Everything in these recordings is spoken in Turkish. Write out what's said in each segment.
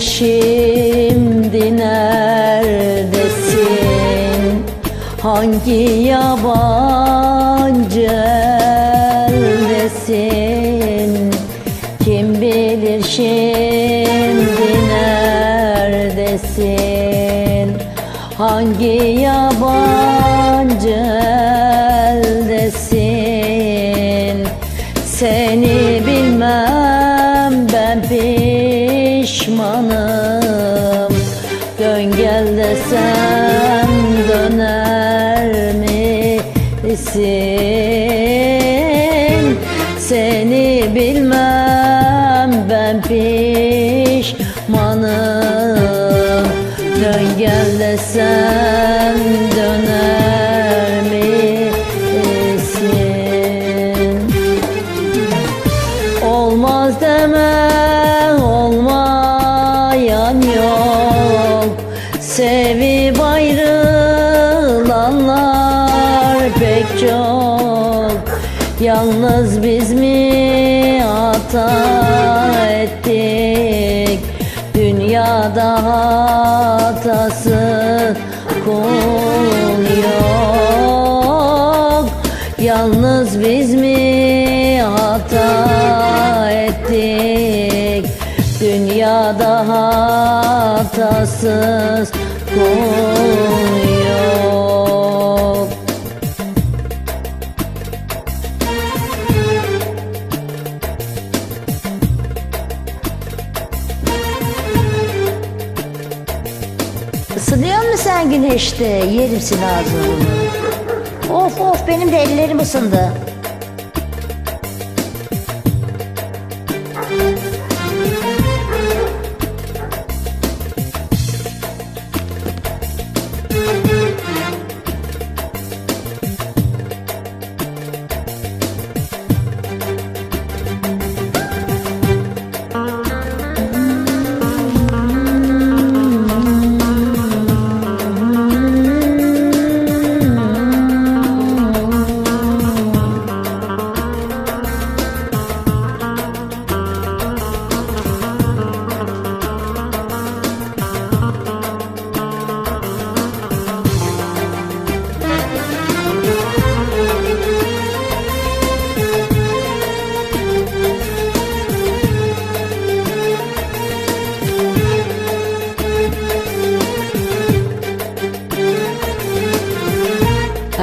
Şimdi neredesin? Hangi yabancı eldesin? Kim bilir şimdi neredesin? Hangi yabancı eldesin? Seni bilmem pişmanım Dön gel desem döner misin? Seni bilmem Sevip ayrılanlar pek çok. Yalnız biz mi hata ettik? Dünyada hatası kul yok. Yalnız biz mi hata ettik? Dünyada hatasız yok Isınıyor musun sen güneşte? Yerim seni ağzını. Of of benim de ellerim ısındı.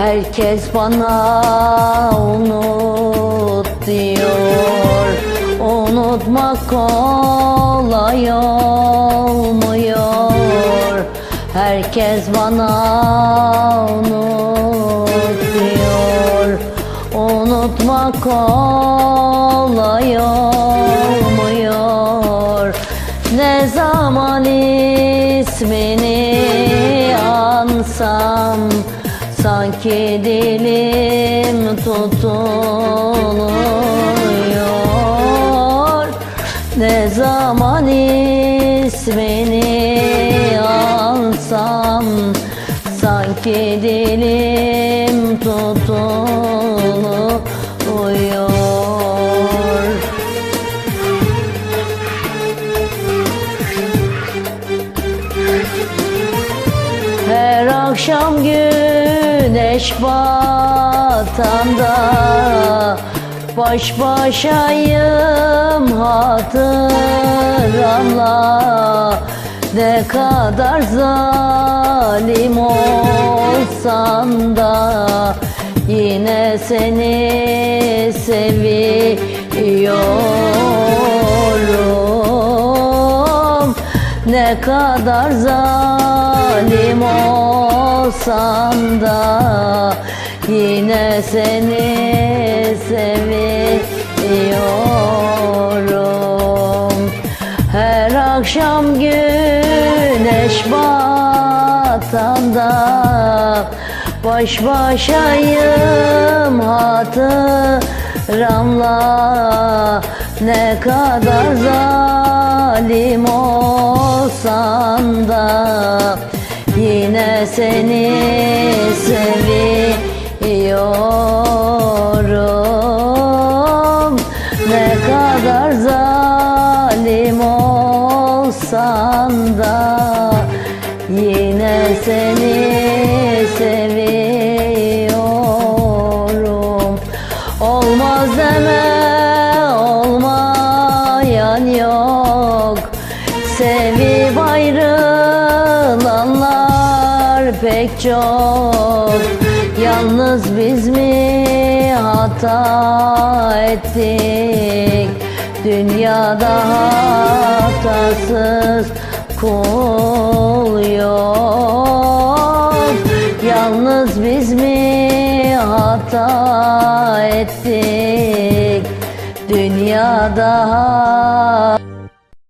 Herkes bana unut diyor. Unutmak kolay olmuyor. Herkes bana unut diyor. Unutmak kolay olmuyor. Ne zaman ismini ansam Sanki dilim tutuluyor. Ne zaman ismini ansam Sanki dilim tutuluyor. Her akşam güneş batanda Baş başayım hatıramla. Ne kadar zalim olsan da Yine seni seviyorum. Ne kadar zalim olsan da Yine seni seviyorum. Her akşam güneş batanda Baş başayım hatıramla. Ne kadar zalim Yalnız biz mi hata ettik? Dünyada hatasız kul yok. Yalnız biz mi hata ettik? Dünyada